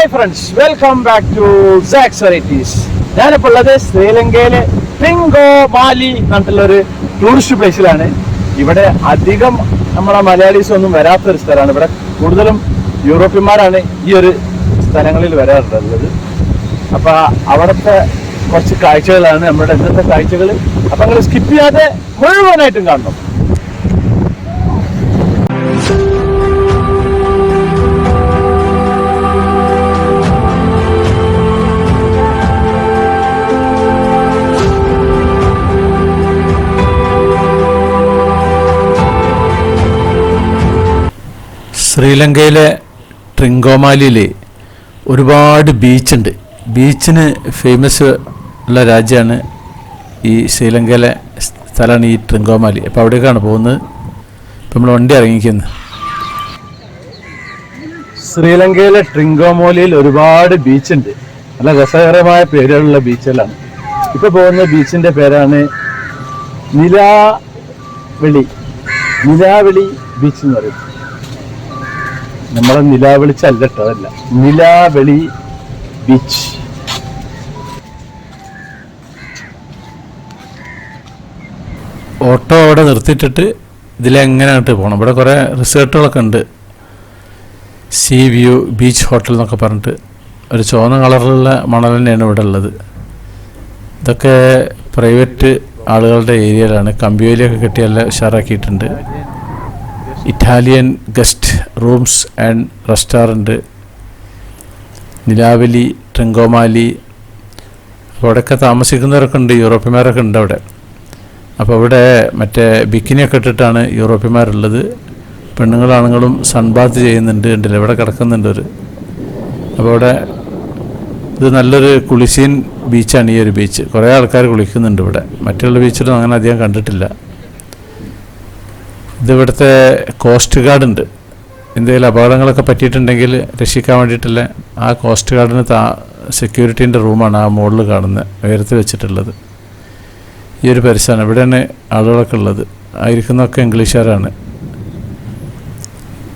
Hi friends welcome back to Sax varieties ഞാനിപ്പോൾ ഉള്ളത് ശ്രീലങ്കയിലെ ട്രിങ്കോ മാലി എന്നുള്ള ഒരു ടൂറിസ്റ്റ് പ്ലേസിലാണ് ഇവിടെ അധികം നമ്മളെ മലയാളീസ് ഒന്നും വരാത്തൊരു സ്ഥലമാണ്. ഇവിടെ കൂടുതലും യൂറോപ്യന്മാരാണ് ഈ ഒരു സ്ഥലങ്ങളിൽ വരാറുള്ളത്. അപ്പൊ അവിടുത്തെ കുറച്ച് കാഴ്ചകളാണ് നമ്മുടെ ഇന്നത്തെ കാഴ്ചകൾ അപ്പൊ നിങ്ങൾ സ്കിപ്പ് ചെയ്യാതെ മുഴുവനായിട്ടും കാണണം. ശ്രീലങ്കയിലെ ട്രിങ്കോമാലിയിൽ ഒരുപാട് ബീച്ചുണ്ട്. ബീച്ചിന് ഫേമസ് ഉള്ള രാജ്യമാണ് ഈ ശ്രീലങ്കയിലെ സ്ഥലമാണ് ഈ ട്രിങ്കോമാലി. അപ്പോൾ അവിടേക്കാണ് പോകുന്നത്. ഇപ്പം നമ്മൾ വണ്ടി ഇറങ്ങിക്കുന്നത് ശ്രീലങ്കയിലെ ട്രിങ്കോമോലിയിൽ ഒരുപാട് ബീച്ചുണ്ട്. നല്ല രസകരമായ പേരുകളുള്ള ബീച്ചുകളാണ്. ഇപ്പോൾ പോകുന്ന ബീച്ചിന്റെ പേരാണ് നിലാവെളി. നിലാവെളി ബീച്ച് എന്ന് പറയും നമ്മളെ നിലാവെളിച്ചല്ല അതല്ല. നിലാവെളി ബീച്ച് ഓട്ടോ അവിടെ നിർത്തിയിട്ടിട്ട് ഇതിലെങ്ങനെയായിട്ട് പോകണം ഇവിടെ കുറേ റിസോർട്ടുകളൊക്കെ ഉണ്ട്. സീ വ്യൂ ബീച്ച് ഹോട്ടൽ എന്നൊക്കെ പറഞ്ഞിട്ട് ഒരു ചുവന്ന കളറിലുള്ള മണൽ തന്നെയാണ് ഇവിടെ ഉള്ളത്. ഇതൊക്കെ പ്രൈവറ്റ് ആളുകളുടെ ഏരിയയിലാണ്. കമ്പിവേലിയൊക്കെ കെട്ടി നല്ല ഉഷാറാക്കിയിട്ടുണ്ട്. Italian guest rooms and restaurant Nilaveli Trincomalee അവിടെയൊക്കെ താമസിക്കുന്നവരൊക്കെ ഉണ്ട് യൂറോപ്യന്മാരൊക്കെ ഉണ്ട് അവിടെ. അപ്പോൾ അവിടെ മറ്റേ ബിക്കിനിയൊക്കെ ഇട്ടിട്ടാണ് യൂറോപ്യന്മാരുള്ളത്. പെണ്ണുങ്ങളാണുങ്ങളും സൺബാത്ത് ചെയ്യുന്നുണ്ട് ഉണ്ടല്ലോ ഇവിടെ കിടക്കുന്നുണ്ട് ഒരു. അപ്പോൾ അവിടെ ഇത് നല്ലൊരു കുളിസീൻ ബീച്ചാണ് ഈ ഒരു ബീച്ച്. കുറേ ആൾക്കാർ കുളിക്കുന്നുണ്ട് ഇവിടെ. മറ്റുള്ള ബീച്ചിലൊന്നും അങ്ങനെ അധികം കണ്ടിട്ടില്ല. ഇത് ഇവിടുത്തെ കോസ്റ്റ് ഗാർഡ് ഉണ്ട്. എന്തെങ്കിലും അപകടങ്ങളൊക്കെ പറ്റിയിട്ടുണ്ടെങ്കിൽ രക്ഷിക്കാൻ വേണ്ടിയിട്ടുള്ള ആ കോസ്റ്റ് ഗാർഡിന് താ സെക്യൂരിറ്റീന്റെ റൂമാണ് ആ മുകളിൽ കാണുന്നത് ഉയരത്തിൽ വെച്ചിട്ടുള്ളത്. ഈ ഒരു പരിസരമാണ് ഇവിടെയാണ് ആളുകളൊക്കെ ഉള്ളത്. ആയിരിക്കുന്നൊക്കെ ഇംഗ്ലീഷുകാരാണ്.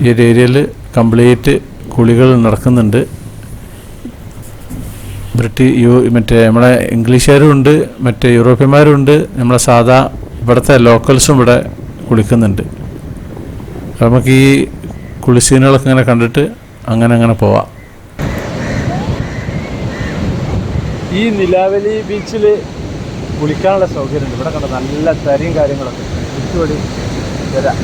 ഈ ഒരു ഏരിയയിൽ കംപ്ലീറ്റ് കുളികൾ നടക്കുന്നുണ്ട്. ബ്രിട്ടീ യു മറ്റേ നമ്മളെ ഇംഗ്ലീഷുകാരും ഉണ്ട് മറ്റേ യൂറോപ്യന്മാരും ഉണ്ട്. നമ്മളെ സാധാ ഇവിടുത്തെ ലോക്കൽസും ഇവിടെ കുളിക്കുന്നുണ്ട്. നമുക്ക് ഈ കുളിസീനുകളൊക്കെ ഇങ്ങനെ കണ്ടിട്ട് അങ്ങനെ അങ്ങനെ പോവാം. ഈ നിലാവലി ബീച്ചിൽ കുളിക്കാനുള്ള സൗകര്യമുണ്ട്. ഇവിടെ കണ്ട നല്ല തരയും കാര്യങ്ങളൊക്കെ ചുറ്റുപടി വരാം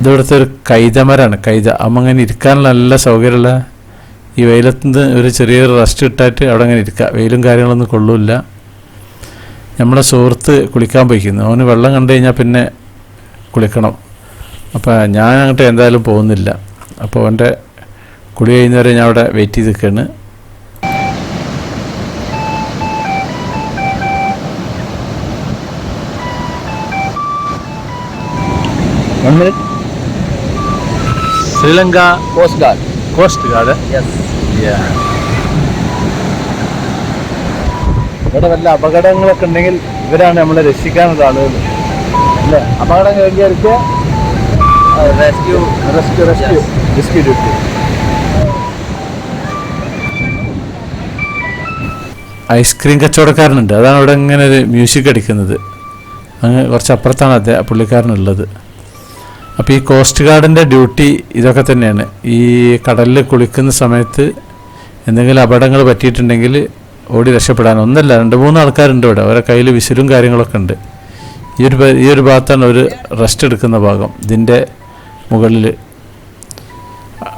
ഇതിവിടുത്തെ ഒരു കൈതമരാണ്. കൈത. അമ്മ അങ്ങനെ ഇരിക്കാനുള്ള നല്ല സൗകര്യമുള്ള ഈ വെയിലത്തുനിന്ന് ഒരു ചെറിയൊരു റെസ്റ്റ് ഇട്ടായിട്ട് അവിടെ അങ്ങനെ ഇരിക്കുക. വെയിലും കാര്യങ്ങളൊന്നും കൊള്ളൂല്ല. നമ്മളെ സുഹൃത്ത് കുളിക്കാൻ പോയിക്കുന്നു. അവന് വെള്ളം കണ്ടു കഴിഞ്ഞാൽ പിന്നെ കുളിക്കണം. അപ്പോൾ ഞാൻ അങ്ങോട്ട് എന്തായാലും പോകുന്നില്ല. അപ്പോൾ അവന്റെ കുളി കഴിയുന്നവരെ ഞാൻ അവിടെ വെയിറ്റ് ചെയ്ത് നിൽക്കുകയാണ് minute Sri Lanka coast guard coast guard ഇവിടെ വല്ല അപകടങ്ങളൊക്കെ ഉണ്ടെങ്കിൽ ഇവരാണ് നമ്മളെ രക്ഷിക്കാനുള്ള ആളുകൾ. അല്ലേ? അപകടം കഴിഞ്ഞവർക്ക് rescue rescue rescue rescue duty ice cream കച്ചവടക്കാരനുണ്ട്. അതാണ് അവിടെ ഇങ്ങനെ ഒരു മ്യൂസിക് അടിക്കുന്നത്. അങ്ങ് കുറച്ച് അപ്പുറത്താണ് അദ്ദേഹം പുള്ളിക്കാരനുള്ളത്. അപ്പോൾ ഈ കോസ്റ്റ് ഗാർഡിന്റെ ഡ്യൂട്ടി ഇതൊക്കെ തന്നെയാണ്. ഈ കടലിൽ കുളിക്കുന്ന സമയത്ത് എന്തെങ്കിലും അപകടങ്ങൾ പറ്റിയിട്ടുണ്ടെങ്കിൽ ഓടി രക്ഷപ്പെടാൻ ഒന്നല്ല രണ്ട് മൂന്ന് ആൾക്കാരുണ്ട് ഇവിടെ. അവരെ കയ്യിൽ വിശലും കാര്യങ്ങളൊക്കെ ഉണ്ട്. ഈ ഒരു ഈ ഒരു ഭാഗത്താണ് ഒരു റെസ്റ്റ് എടുക്കുന്ന ഭാഗം. ഇതിന്റെ മുകളിൽ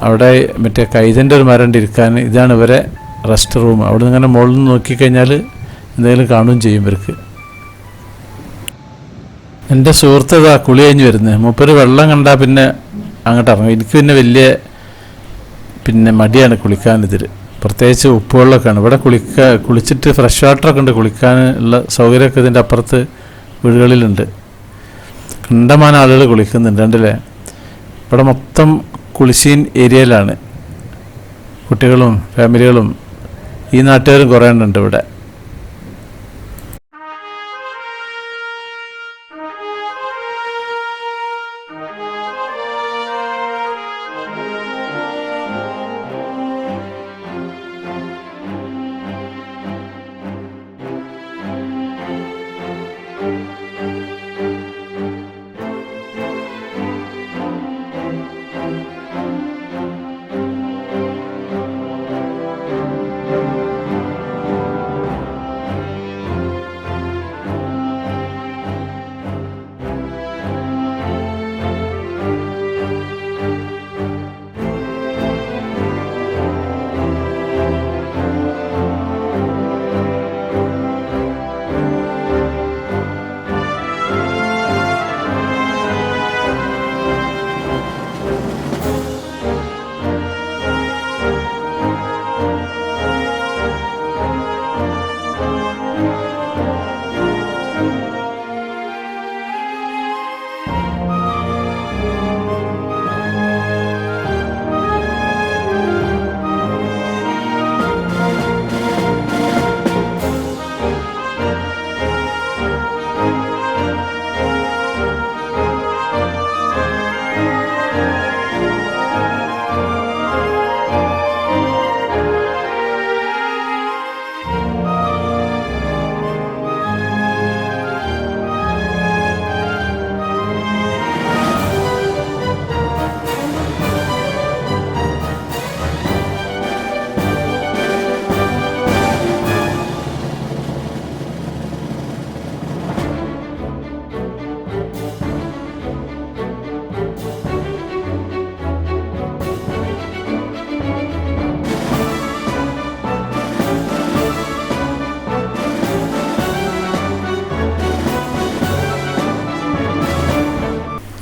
അവിടെ മറ്റേ കൈതന്റെ ഒരു മരം ഇരിക്കാൻ. ഇതാണ് ഇവരെ റെസ്റ്റ് റൂം. അവിടെ നിന്ന് ഇങ്ങനെ മുകളിൽ നിന്ന് നോക്കിക്കഴിഞ്ഞാൽ എന്തെങ്കിലും കാണുകയും ചെയ്യും ഇവർക്ക്. എന്റെ സുഹൃത്ത് ഇതാ കുളി കഴിഞ്ഞ് വരുന്നത് മൂപ്പര് വെള്ളം കണ്ടാൽ പിന്നെ അങ്ങോട്ട് ഇറങ്ങും. എനിക്ക് പിന്നെ വലിയ പിന്നെ മടിയാണ് കുളിക്കാൻ ഇതിൽ പ്രത്യേകിച്ച് ഉപ്പുവെള്ളമൊക്കെയാണ്. ഇവിടെ കുളിക്ക കുളിച്ചിട്ട് ഫ്രഷ് വാട്ടറൊക്കെ ഉണ്ട്. കുളിക്കാൻ ഉള്ള സൗകര്യമൊക്കെ ഇതിന്റെ അപ്പുറത്ത് വീടുകളിലുണ്ട്. കണ്ടമാനം ആളുകൾ കുളിക്കുന്നുണ്ട് രണ്ടല്ലേ ഇവിടെ മൊത്തം കുളിശീൻ ഏരിയയിലാണ്. കുട്ടികളും ഫാമിലികളും ഈ നാട്ടുകാരും കുറേ ഉണ്ട് ഇവിടെ.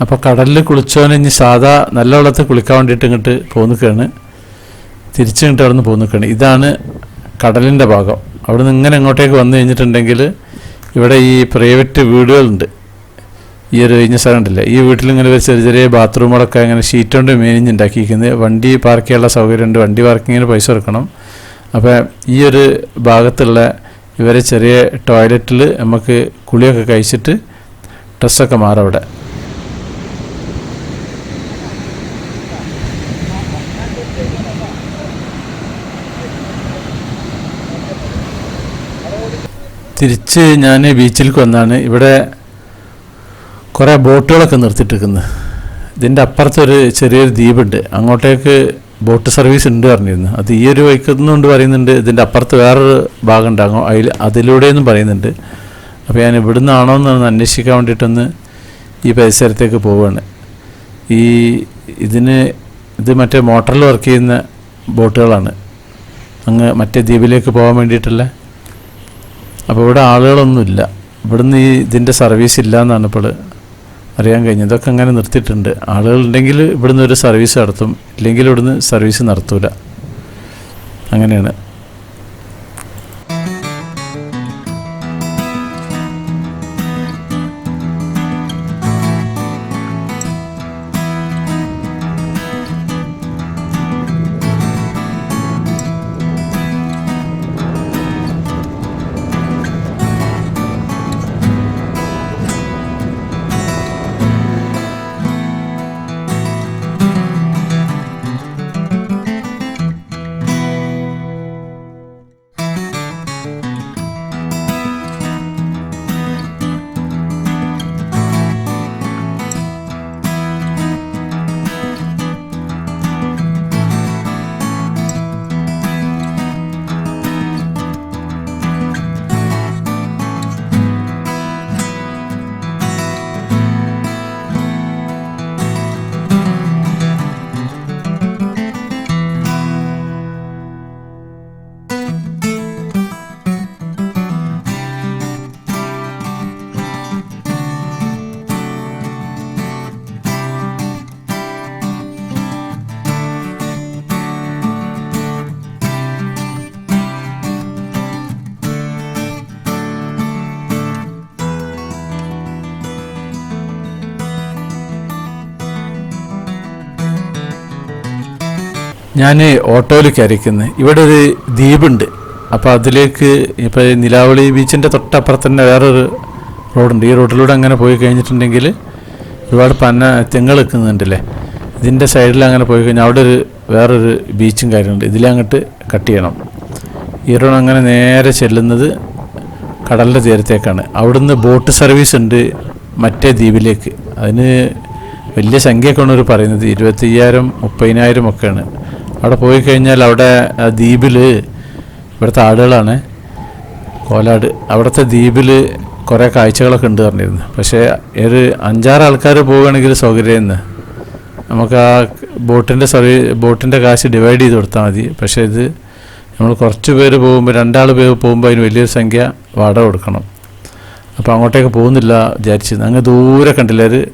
അപ്പോൾ കടലിൽ കുളിച്ചോനെ ഇനി സാധാ നല്ല വെള്ളത്തിൽ കുളിക്കാൻ വേണ്ടിയിട്ട് ഇങ്ങോട്ട് പോന്നിക്കാണ്. തിരിച്ചു ഇങ്ങോട്ട് അവിടെ നിന്ന് പോന്നിക്കാണ്. ഇതാണ് കടലിന്റെ ഭാഗം. അവിടെ നിന്ന് ഇങ്ങനെ ഇങ്ങോട്ടേക്ക് വന്നു കഴിഞ്ഞിട്ടുണ്ടെങ്കിൽ ഇവിടെ ഈ പ്രൈവറ്റ് വീടുകളുണ്ട്. ഈ ഒരു കഴിഞ്ഞ സ്ഥലം ഉണ്ടല്ലേ ഈ വീട്ടിൽ ഇങ്ങനെ ഒരു ചെറിയ ചെറിയ ബാത്റൂമുകളൊക്കെ ഇങ്ങനെ ഷീറ്റ് കൊണ്ട് മേനിഞ്ഞുണ്ടാക്കിയിരിക്കുന്നത് വണ്ടി പാർക്ക് ചെയ്യാനുള്ള സൗകര്യമുണ്ട് വണ്ടി പാർക്കിങ്ങിന് പൈസ കൊടുക്കണം. അപ്പോൾ ഈ ഒരു ഭാഗത്തുള്ള ഇവരെ ചെറിയ ടോയ്ലറ്റിൽ നമുക്ക് കുളിയൊക്കെ കഴിച്ചിട്ട് ഡ്രസ്സൊക്കെ മാറും അവിടെ. തിരിച്ച് ഞാൻ ബീച്ചിലേക്ക് വന്നാണ്. ഇവിടെ കുറേ ബോട്ടുകളൊക്കെ നിർത്തിയിട്ടിരിക്കുന്നത് ഇതിന്റെ അപ്പുറത്തൊരു ചെറിയൊരു ദ്വീപുണ്ട്. അങ്ങോട്ടേക്ക് ബോട്ട് സർവീസ് ഉണ്ട് പറഞ്ഞിരുന്നു. അത് ഈ ഒരു വൈക്കുന്നുകൊണ്ട് പറയുന്നുണ്ട്. ഇതിന്റെ അപ്പുറത്ത് വേറൊരു ഭാഗം ഉണ്ടാകും അതിൽ അതിലൂടെയെന്നും പറയുന്നുണ്ട്. അപ്പോൾ ഞാൻ ഇവിടുന്ന് ആണോ എന്നൊന്ന് അന്വേഷിക്കാൻ വേണ്ടിയിട്ടൊന്ന് ഈ പരിസരത്തേക്ക് പോവുകയാണ് ഈ ഇതിന് ഇത് മറ്റേ മോട്ടറിൽ വർക്ക് ചെയ്യുന്ന ബോട്ടുകളാണ്. അങ്ങ് മറ്റേ ദ്വീപിലേക്ക് പോകാൻ വേണ്ടിയിട്ടുള്ള അപ്പോൾ ഇവിടെ ആളുകളൊന്നുമില്ല. ഇവിടുന്ന് ഈ ഇതിന്റെ സർവീസ് ഇല്ല എന്നാണ് ഇപ്പോൾ അറിയാൻ കഴിഞ്ഞത്. ഇതൊക്കെ അങ്ങനെ നിർത്തിയിട്ടുണ്ട്. ആളുകളുണ്ടെങ്കിൽ ഇവിടുന്ന് ഒരു സർവീസ് നടത്തും. ഇല്ലെങ്കിൽ ഇവിടുന്ന് സർവീസ് നടത്തൂല. അങ്ങനെയാണ്. ഞാൻ ഓട്ടോയിൽ കയറിക്കുന്നത് ഇവിടെ ഒരു ദ്വീപുണ്ട്. അപ്പോൾ അതിലേക്ക് ഇപ്പോൾ നിലാവളി ബീച്ചിന്റെ തൊട്ടപ്പുറത്ത് തന്നെ വേറൊരു റോഡുണ്ട്. ഈ റോഡിലൂടെ അങ്ങനെ പോയി കഴിഞ്ഞിട്ടുണ്ടെങ്കിൽ ഒരുപാട് പന്ന തെങ്ങൾ നിൽക്കുന്നുണ്ടല്ലേ? ഇതിന്റെ സൈഡിൽ അങ്ങനെ പോയി കഴിഞ്ഞാൽ അവിടെ ഒരു വേറൊരു ബീച്ചും കാര്യമുണ്ട് ഇതിലങ്ങോട്ട് കട്ട് ചെയ്യണം. ഈ റോഡ് അങ്ങനെ നേരെ ചെല്ലുന്നത് കടലിന്റെ തീരത്തേക്കാണ്. അവിടുന്ന് ബോട്ട് സർവീസ് ഉണ്ട് മറ്റേ ദ്വീപിലേക്ക്. അതിന് വലിയ സംഖ്യയൊക്കെയാണ് അവർ പറയുന്നത്. ഇരുപത്തയ്യായിരം മുപ്പതിനായിരം ഒക്കെയാണ്. അവിടെ പോയി കഴിഞ്ഞാൽ അവിടെ ദ്വീപിൽ ഇവിടുത്തെ ആടുകളാണ്. കോലാട്. അവിടുത്തെ ദ്വീപിൽ കുറേ കാഴ്ചകളൊക്കെ ഉണ്ട് പറഞ്ഞിരുന്നു. പക്ഷേ ഒരു അഞ്ചാറ് ആൾക്കാർ പോവുകയാണെങ്കിൽ സൗകര്യമെന്ന് നമുക്ക് ആ ബോട്ടിന്റെ സർവീ ബോട്ടിന്റെ കാശ് ഡിവൈഡ് ചെയ്ത് കൊടുത്താൽ മതി. പക്ഷേ ഇത് നമ്മൾ കുറച്ച് പേര് പോകുമ്പോൾ രണ്ടാൾ പേര് പോകുമ്പോൾ അതിന് വലിയൊരു സംഖ്യ വാടക കൊടുക്കണം. അപ്പോൾ അങ്ങോട്ടേക്ക് പോകുന്നില്ല വിചാരിച്ചിരുന്നു. അങ്ങ് ദൂരെ കണ്ടില്ല. ഒരു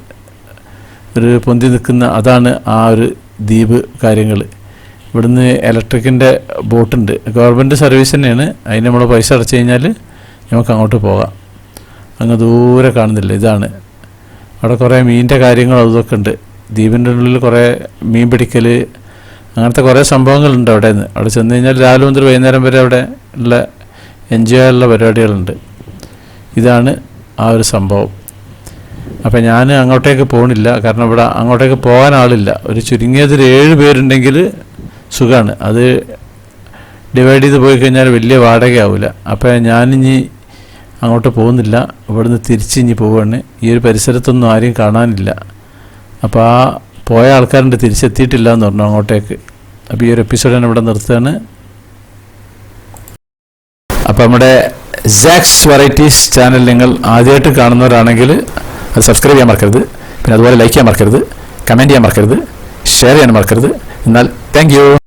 ഒരു പൊന്തി നിൽക്കുന്ന അതാണ് ആ ഒരു ദ്വീപ് കാര്യങ്ങൾ. ഇവിടുന്ന് ഇലക്ട്രിക്കിന്റെ ബോട്ടുണ്ട്. ഗവൺമെന്റ് സർവീസ് തന്നെയാണ്. അതിന് നമ്മൾ പൈസ അടച്ചു കഴിഞ്ഞാൽ നമുക്ക് അങ്ങോട്ട് പോകാം. അങ്ങ് ദൂരെ കാണുന്നില്ല. ഇതാണ്. അവിടെ കുറേ മീനിന്റെ കാര്യങ്ങൾ അതൊക്കെ ഉണ്ട്. ദ്വീപിന്റെ ഉള്ളിൽ കുറേ മീൻ പിടിക്കൽ അങ്ങനത്തെ കുറേ സംഭവങ്ങളുണ്ട് അവിടെ നിന്ന് അവിടെ ചെന്ന് കഴിഞ്ഞാൽ രാവിലെ മുതൽ വൈകുന്നേരം വരെ അവിടെ ഉള്ള എൻജോയ് ഉള്ള പരിപാടികളുണ്ട്. ഇതാണ് ആ ഒരു സംഭവം. അപ്പം ഞാൻ അങ്ങോട്ടേക്ക് പോകണില്ല കാരണം ഇവിടെ അങ്ങോട്ടേക്ക് പോകാൻ ആളില്ല. ഒരു ചുരുങ്ങിയതിൽ ഏഴ് പേരുണ്ടെങ്കിൽ സുഖമാണ് അത് ഡിവൈഡ് ചെയ്ത് പോയി കഴിഞ്ഞാൽ വലിയ വാടകയാവില്ല അപ്പം ഞാനിനി അങ്ങോട്ട് പോകുന്നില്ല. ഇവിടുന്ന് തിരിച്ച് ഇനി പോവുകയാണ് ഈ ഒരു പരിസരത്തൊന്നും ആരെയും കാണാനില്ല. അപ്പോൾ ആ പോയ ആൾക്കാരുണ്ട് തിരിച്ചെത്തിയിട്ടില്ല എന്ന് പറഞ്ഞു അങ്ങോട്ടേക്ക്. അപ്പോൾ ഈ ഒരു എപ്പിസോഡ് ഞാൻ ഇവിടെ നിർത്തുകയാണ്. അപ്പോൾ നമ്മുടെ സാക്സ് വെറൈറ്റീസ് ചാനൽ നിങ്ങൾ ആദ്യമായിട്ട് കാണുന്നവരാണെങ്കിൽ അത് സബ്സ്ക്രൈബ് ചെയ്യാൻ മറക്കരുത്. പിന്നെ അതുപോലെ ലൈക്ക് ചെയ്യാൻ മറക്കരുത്. കമന്റ് ചെയ്യാൻ മറക്കരുത്. ഷെയർ ചെയ്യാൻ മറക്കരുത്. എന്നാൽ Thank you.